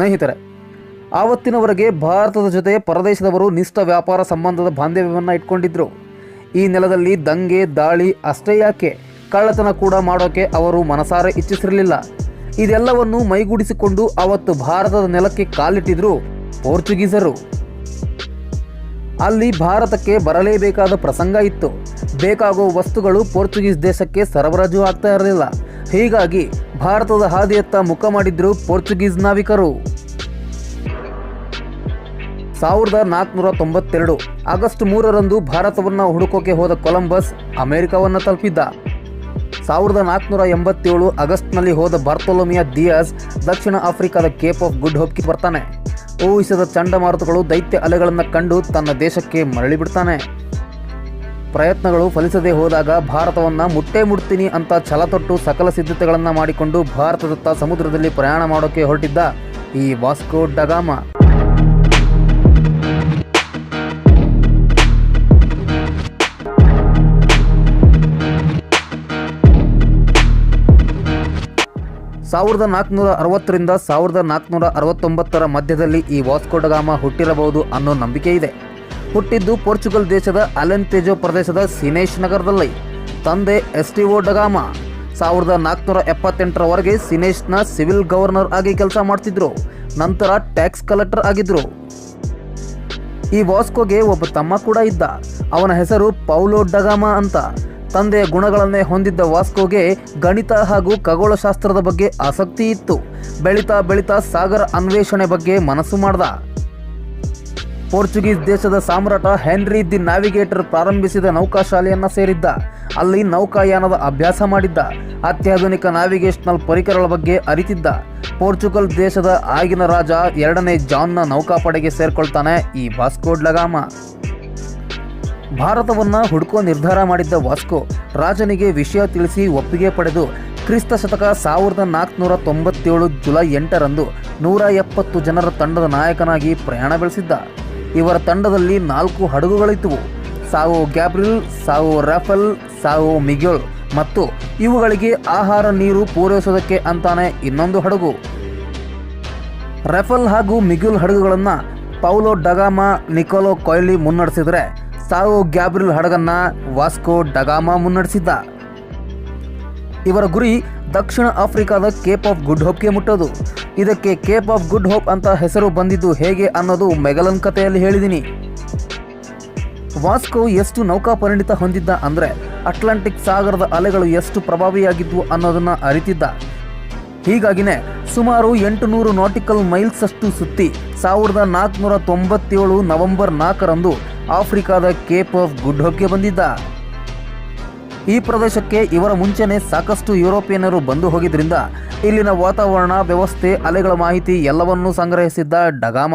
ಸ್ನೇಹಿತರೆ, ಆವತ್ತಿನವರೆಗೆ ಭಾರತದ ಜೊತೆ ಪರದೇಶದವರು ನಿಷ್ಠ ವ್ಯಾಪಾರ ಸಂಬಂಧದ ಬಾಂಧವ್ಯವನ್ನು ಇಟ್ಕೊಂಡಿದ್ದರು ಈ ನೆಲದಲ್ಲಿ ದಂಗೆ, ದಾಳಿ ಅಷ್ಟೇ ಯಾಕೆ? ಕಳ್ಳತನ ಕೂಡ ಮಾಡೋಕೆ ಅವರು ಮನಸಾರೆ ಇಚ್ಛಿಸಿರಲಿಲ್ಲ. ಇದೆಲ್ಲವನ್ನು ಮೈಗೂಡಿಸಿಕೊಂಡು ಅವತ್ತು ಭಾರತದ ನೆಲಕ್ಕೆ ಕಾಲಿಟ್ಟಿದ್ರು ಪೋರ್ಚುಗೀಸರು. ಅಲ್ಲಿ ಭಾರತಕ್ಕೆ ಬರಲೇಬೇಕಾದ ಪ್ರಸಂಗ ಇತ್ತು. ಬೇಕಾಗುವ ವಸ್ತುಗಳು ಪೋರ್ಚುಗೀಸ್ ದೇಶಕ್ಕೆ ಸರಬರಾಜು ಆಗ್ತಾ ಇರಲಿಲ್ಲ. ಹೀಗಾಗಿ ಭಾರತದ ಹಾದಿಯತ್ತ ಮುಖ ಮಾಡಿದ್ರು ಪೋರ್ಚುಗೀಸ್ ನಾವಿಕರು. ಸಾವಿರದ ನಾಲ್ಕುನೂರ ತೊಂಬತ್ತೆರಡು ಆಗಸ್ಟ್ ಮೂರರಂದು ಭಾರತವನ್ನು ಹುಡುಕೋಕೆ ಹೋದ ಕೊಲಂಬಸ್ ಅಮೆರಿಕವನ್ನು ತಲುಪಿದ್ದ. ಸಾವಿರದ ನಾಲ್ಕುನೂರ ಎಂಬತ್ತೇಳು ಆಗಸ್ಟ್ನಲ್ಲಿ ಹೋದ ಬಾರ್ತೊಲೋಮಿಯಾ ದಿಯಾಸ್ ದಕ್ಷಿಣ ಆಫ್ರಿಕಾದ ಕೇಪ್ ಆಫ್ ಗುಡ್ ಹೋಪ್ಗೆ ಬರ್ತಾನೆ. ಊಹಿಸಿದ ಚಂಡಮಾರುತಗಳು ದೈತ್ಯ ಅಲೆಗಳನ್ನು ಕಂಡು ತನ್ನ ದೇಶಕ್ಕೆ ಮರಳಿ ಬಿಡ್ತಾನೆ. ಪ್ರಯತ್ನಗಳು ಫಲಿಸದೇ ಹೋದಾಗ ಭಾರತವನ್ನು ಮುಟ್ಟೆ ಮುಡ್ತೀನಿ ಅಂತ ಛಲತೊಟ್ಟು ಸಕಲ ಸಿದ್ಧತೆಗಳನ್ನು ಮಾಡಿಕೊಂಡು ಭಾರತದತ್ತ ಸಮುದ್ರದಲ್ಲಿ ಪ್ರಯಾಣ ಮಾಡೋಕೆ ಹೊರಟಿದ್ದ ಈ ವಾಸ್ಕೋ ಡಗಾಮ ಸಾವಿರದ ನಾಲ್ಕುನೂರ ಅರವತ್ತರಿಂದ ಸಾವಿರದ ನಾಲ್ಕುನೂರ ಅರವತ್ತೊಂಬತ್ತರ ಮಧ್ಯದಲ್ಲಿ ಈ ವಾಸ್ಕೋಡಗಾಮ ಹುಟ್ಟಿರಬಹುದು ಅನ್ನೋ ನಂಬಿಕೆ ಇದೆ. ಹುಟ್ಟಿದ್ದು ಪೋರ್ಚುಗಲ್ ದೇಶದ ಅಲೆಂತೆಜೋ ಪ್ರದೇಶದ ಸಿನೇಶ್ ನಗರದಲ್ಲಿ. ತಂದೆ ಎಸ್ಟಿಒ ಡಗಾಮ ಸಾವಿರದ ನಾಲ್ಕುನೂರ ಎಪ್ಪತ್ತೆಂಟರವರೆಗೆ ಸಿನೇಶ್ನ ಸಿವಿಲ್ ಗವರ್ನರ್ ಆಗಿ ಕೆಲಸ ಮಾಡ್ತಿದ್ರು. ನಂತರ ಟ್ಯಾಕ್ಸ್ ಕಲೆಕ್ಟರ್ ಆಗಿದ್ರು. ಈ ವಾಸ್ಕೋಗೆ ಒಬ್ಬ ತಮ್ಮ ಕೂಡ ಇದ್ದ. ಅವನ ಹೆಸರು ಪೌಲೋ ಡಗಾಮ ಅಂತ. ತಂದೆಯ ಗುಣಗಳನ್ನೇ ಹೊಂದಿದ್ದ ವಾಸ್ಕೋಗೆ ಗಣಿತ ಹಾಗೂ ಖಗೋಳಶಾಸ್ತ್ರದ ಬಗ್ಗೆ ಆಸಕ್ತಿ ಇತ್ತು. ಬೆಳೀತಾ ಬೆಳೀತಾ ಸಾಗರ ಅನ್ವೇಷಣೆ ಬಗ್ಗೆ ಮನಸ್ಸು ಮಾಡ್ದ. ಪೋರ್ಚುಗೀಸ್ ದೇಶದ ಸಾಮ್ರಾಟ ಹೆನ್ರಿ ದಿ ನ್ಯಾವಿಗೇಟರ್ ಪ್ರಾರಂಭಿಸಿದ ನೌಕಾಶಾಲೆಯನ್ನ ಸೇರಿದ್ದ. ಅಲ್ಲಿ ನೌಕಾಯಾನದ ಅಭ್ಯಾಸ ಮಾಡಿದ್ದ. ಅತ್ಯಾಧುನಿಕ ನ್ಯಾವಿಗೇಷನಲ್ ಪರಿಕರಗಳ ಬಗ್ಗೆ ಅರಿತಿದ್ದ. ಪೋರ್ಚುಗಲ್ ದೇಶದ ಆಗಿನ ರಾಜ ಎರಡನೇ ಜಾನ್ನ ನೌಕಾಪಡೆಗೆ ಸೇರ್ಕೊಳ್ತಾನೆ ಈ ವಾಸ್ಕೋಡ್ ಲಗಾಮ ಭಾರತವನ್ನ ಹುಡುಕೋ ನಿರ್ಧಾರ ಮಾಡಿದ್ದ ವಾಸ್ಕೋ, ರಾಜನಿಗೆ ವಿಷಯ ತಿಳಿಸಿ ಒಪ್ಪಿಗೆ ಪಡೆದು ಕ್ರಿಸ್ತ ಶತಕ ಸಾವಿರದ ನಾಲ್ಕುನೂರ ತೊಂಬತ್ತೇಳು ಜುಲೈ ಎಂಟರಂದು ನೂರ ಎಪ್ಪತ್ತು ಜನರ ತಂಡದ ನಾಯಕನಾಗಿ ಪ್ರಯಾಣ ಬೆಳೆಸಿದ್ದ. ಇವರ ತಂಡದಲ್ಲಿ ನಾಲ್ಕು ಹಡಗುಗಳಿದ್ದುವು. ಸಾವು ಗ್ಯಾಬ್ರಿಲ್ ಸಾವು ರಾಫೆಲ್, ಸಾವು ಮಿಗ್ಯೋಲ್ ಮತ್ತು ಇವುಗಳಿಗೆ ಆಹಾರ, ನೀರು ಪೂರೈಸೋದಕ್ಕೆ ಅಂತಾನೆ ಇನ್ನೊಂದು ಹಡಗು. ರೆಫಲ್ ಹಾಗೂ ಮಿಗ್ಯುಲ್ ಹಡಗುಗಳನ್ನು ಪೌಲೋ ಡಗಾಮಾ, ನಿಕೋಲೋ ಕೊಯ್ಲಿ ಮುನ್ನಡೆಸಿದರೆ ಸಾವು ಗ್ಯಾಬ್ರಿಲ್ ಹಡಗನ್ನ ವಾಸ್ಕೋ ಡಗಾಮ ಮುನ್ನಡೆಸಿದ್ದ. ಇವರ ಗುರಿ ದಕ್ಷಿಣ ಆಫ್ರಿಕಾದ ಕೇಪ್ ಆಫ್ ಗುಡ್ ಹೋಪ್ಗೆ ಮುಟ್ಟೋದು. ಇದಕ್ಕೆ ಕೇಪ್ ಆಫ್ ಗುಡ್ ಹೋಪ್ ಅಂತ ಹೆಸರು ಬಂದಿದ್ದು ಹೇಗೆ ಅನ್ನೋದು ಮೆಗಲನ್ ಕಥೆಯಲ್ಲಿ ಹೇಳಿದ್ದೀನಿ ವಾಸ್ಕೋ ಎಷ್ಟು ನೌಕಾ ಪರಿಣಿತ ಹೊಂದಿದ್ದ ಅಂದರೆ ಅಟ್ಲಾಂಟಿಕ್ ಸಾಗರದ ಅಲೆಗಳು ಎಷ್ಟು ಪ್ರಭಾವಿಯಾಗಿದ್ವು ಅನ್ನೋದನ್ನು ಅರಿತಿದ್ದ. ಹೀಗಾಗಿನೇ ಸುಮಾರು ಎಂಟುನೂರು ನಾಟಿಕಲ್ ಮೈಲ್ಸ್ ಅಷ್ಟು ಸುತ್ತಿ ಸಾವಿರದ ನಾಲ್ಕುನೂರ ತೊಂಬತ್ತೇಳು ನವೆಂಬರ್ ನಾಲ್ಕರಂದು ಆಫ್ರಿಕಾದ ಕೇಪ್ ಆಫ್ ಗುಡ್ ಹೋಪ್ಗೆ ಬಂದಿದ್ದ. ಈ ಪ್ರದೇಶಕ್ಕೆ ಇವರ ಮುಂಚೆನೆ ಸಾಕಷ್ಟು ಯುರೋಪಿಯನ್ನರು ಬಂದು ಹೋಗಿದ್ರಿಂದ ಇಲ್ಲಿನ ವಾತಾವರಣ, ವ್ಯವಸ್ಥೆ, ಅಲೆಗಳ ಮಾಹಿತಿ ಎಲ್ಲವನ್ನೂ ಸಂಗ್ರಹಿಸಿದ್ದ ಡಗಾಮ.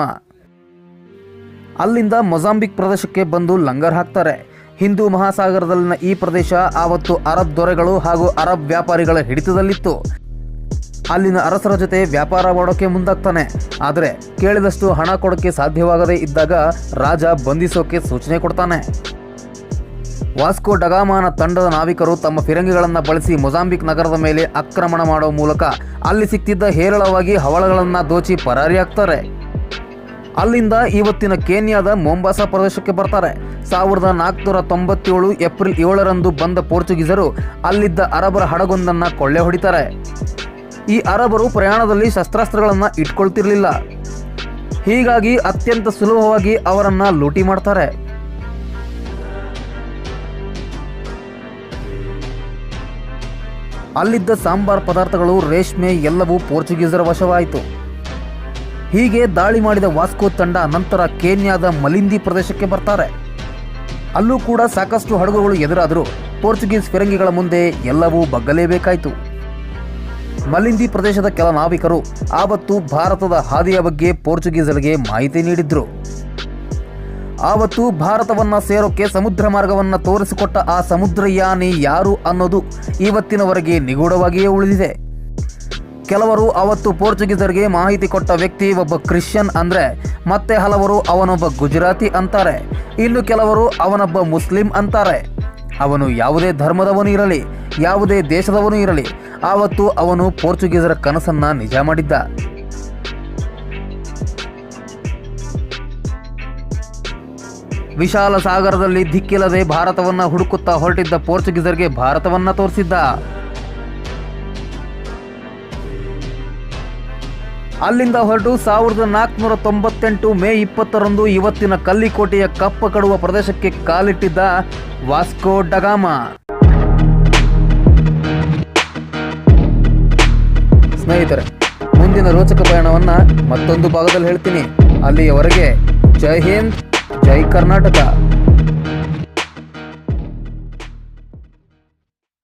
ಅಲ್ಲಿಂದ ಮೊಜಾಂಬಿಕ್ ಪ್ರದೇಶಕ್ಕೆ ಬಂದು ಲಂಗರ್ ಹಾಕ್ತಾರೆ. ಹಿಂದೂ ಮಹಾಸಾಗರದಲ್ಲಿನ ಈ ಪ್ರದೇಶ ಆವತ್ತು ಅರಬ್ ದೊರೆಗಳು ಹಾಗೂ ಅರಬ್ ವ್ಯಾಪಾರಿಗಳ ಹಿಡಿತದಲ್ಲಿತ್ತು. ಅಲ್ಲಿನ ಅರಸರ ಜೊತೆ ವ್ಯಾಪಾರ ಮಾಡೋಕೆ ಮುಂದಾಗ್ತಾನೆ. ಆದರೆ ಕೇಳಿದಷ್ಟು ಹಣ ಕೊಡೋಕ್ಕೆ ಸಾಧ್ಯವಾಗದೇ ಇದ್ದಾಗ ರಾಜ ಬಂಧಿಸೋಕೆ ಸೂಚನೆ ಕೊಡ್ತಾನೆ. ವಾಸ್ಕೋ ಡಗಾಮಾನ ತಂಡದ ನಾವಿಕರು ತಮ್ಮ ಫಿರಂಗಿಗಳನ್ನು ಬಳಸಿ ಮೊಜಾಂಬಿಕ್ ನಗರದ ಮೇಲೆ ಆಕ್ರಮಣ ಮಾಡುವ ಮೂಲಕ ಅಲ್ಲಿ ಸಿಕ್ತಿದ್ದ ಹೇರಳವಾಗಿ ಹವಳಗಳನ್ನು ದೋಚಿ ಪರಾರಿಯಾಗ್ತಾರೆ ಅಲ್ಲಿಂದ ಇವತ್ತಿನ ಕೇನ್ಯಾದ ಮೊಂಬಾಸ ಪ್ರದೇಶಕ್ಕೆ ಬರ್ತಾರೆ. ಸಾವಿರದ ನಾಲ್ಕುನೂರ ತೊಂಬತ್ತೇಳು ಏಪ್ರಿಲ್ ಏಳರಂದು ಬಂದ ಪೋರ್ಚುಗೀಸರು ಅಲ್ಲಿದ್ದ ಅರಬರ ಹಡಗೊಂದನ್ನು ಕೊಳ್ಳೆ ಹೊಡಿತಾರೆ. ಈ ಅರಬರು ಪ್ರಯಾಣದಲ್ಲಿ ಶಸ್ತ್ರಾಸ್ತ್ರಗಳನ್ನು ಇಟ್ಕೊಳ್ತಿರಲಿಲ್ಲ. ಹೀಗಾಗಿ ಅತ್ಯಂತ ಸುಲಭವಾಗಿ ಅವರನ್ನು ಲೂಟಿ ಮಾಡ್ತಾರೆ. ಅಲ್ಲಿದ್ದ ಸಾಂಬಾರ್ ಪದಾರ್ಥಗಳು, ರೇಷ್ಮೆ ಎಲ್ಲವೂ ಪೋರ್ಚುಗೀಸರ ವಶವಾಯಿತು. ಹೀಗೆ ದಾಳಿ ಮಾಡಿದ ವಾಸ್ಕೋ ತಂಡ ನಂತರ ಕೇನ್ಯಾದ ಮಲಿಂದಿ ಪ್ರದೇಶಕ್ಕೆ ಬರ್ತಾರೆ. ಅಲ್ಲೂ ಕೂಡ ಸಾಕಷ್ಟು ಹಡಗುಗಳು ಎದುರಾದರೂ ಪೋರ್ಚುಗೀಸ್ ಫಿರಂಗಿಗಳ ಮುಂದೆ ಎಲ್ಲವೂ ಬಗ್ಗಲೇಬೇಕಾಯಿತು. ಮಲಿಂದಿ ಪ್ರದೇಶದ ಕೆಲ ನಾವಿಕರು ಆವತ್ತು ಭಾರತದ ಹಾದಿಯ ಬಗ್ಗೆ ಪೋರ್ಚುಗೀಸರಿಗೆ ಮಾಹಿತಿ ನೀಡಿದ್ರು. ಆವತ್ತು ಭಾರತವನ್ನ ಸೇರೋಕೆ ಸಮುದ್ರ ಮಾರ್ಗವನ್ನ ತೋರಿಸಿಕೊಟ್ಟ ಆ ಸಮುದ್ರಯಾನಿ ಯಾರು ಅನ್ನೋದು ಇವತ್ತಿನವರೆಗೆ ನಿಗೂಢವಾಗಿಯೇ ಉಳಿದಿದೆ. ಕೆಲವರು ಅವತ್ತು ಪೋರ್ಚುಗೀಸರಿಗೆ ಮಾಹಿತಿ ಕೊಟ್ಟ ವ್ಯಕ್ತಿ ಒಬ್ಬ ಕ್ರಿಶ್ಚಿಯನ್ ಅಂದ್ರೆ ಮತ್ತೆ ಹಲವರು ಅವನೊಬ್ಬ ಗುಜರಾತಿ ಅಂತಾರೆ. ಇನ್ನು ಕೆಲವರು ಅವನೊಬ್ಬ ಮುಸ್ಲಿಂ ಅಂತಾರೆ. ಅವನು ಯಾವುದೇ ಧರ್ಮದವನು ಇರಲಿ, ಯಾವುದೇ ದೇಶದವನು ಇರಲಿ, ಆವತ್ತು ಅವನು ಪೋರ್ಚುಗೀಸರ ಕನಸನ್ನ ನಿಜ ಮಾಡಿದ್ದ. ವಿಶಾಲ ಸಾಗರದಲ್ಲಿ ದಿಕ್ಕಿಲ್ಲದೆ ಭಾರತವನ್ನ ಹುಡುಕುತ್ತಾ ಹೊರಟಿದ್ದ ಪೋರ್ಚುಗೀಸರ್ಗೆ ಭಾರತವನ್ನ ತೋರಿಸಿದ್ದ. ಅಲ್ಲಿಂದ ಹೊರಟು ಸಾವಿರದ ನಾಲ್ಕುನೂರ ತೊಂಬತ್ತೆಂಟು ಮೇ ಇಪ್ಪತ್ತರಂದು ಇವತ್ತಿನ ಕಲ್ಲಿಕೋಟೆಯ ಕಪ್ಪ ಕಡುವ ಪ್ರದೇಶಕ್ಕೆ ಕಾಲಿಟ್ಟಿದ್ದ ವಾಸ್ಕೋ ಡಗಾಮ ಸ್ನೇಹಿತರೆ, ಮುಂದಿನ ರೋಚಕ ಪಯಣವನ್ನ ಮತ್ತೊಂದು ಭಾಗದಲ್ಲಿ ಹೇಳ್ತೀನಿ. ಅಲ್ಲಿಯವರೆಗೆ ಜೈ ಹಿಂದ್, ಜೈ ಕರ್ನಾಟಕ.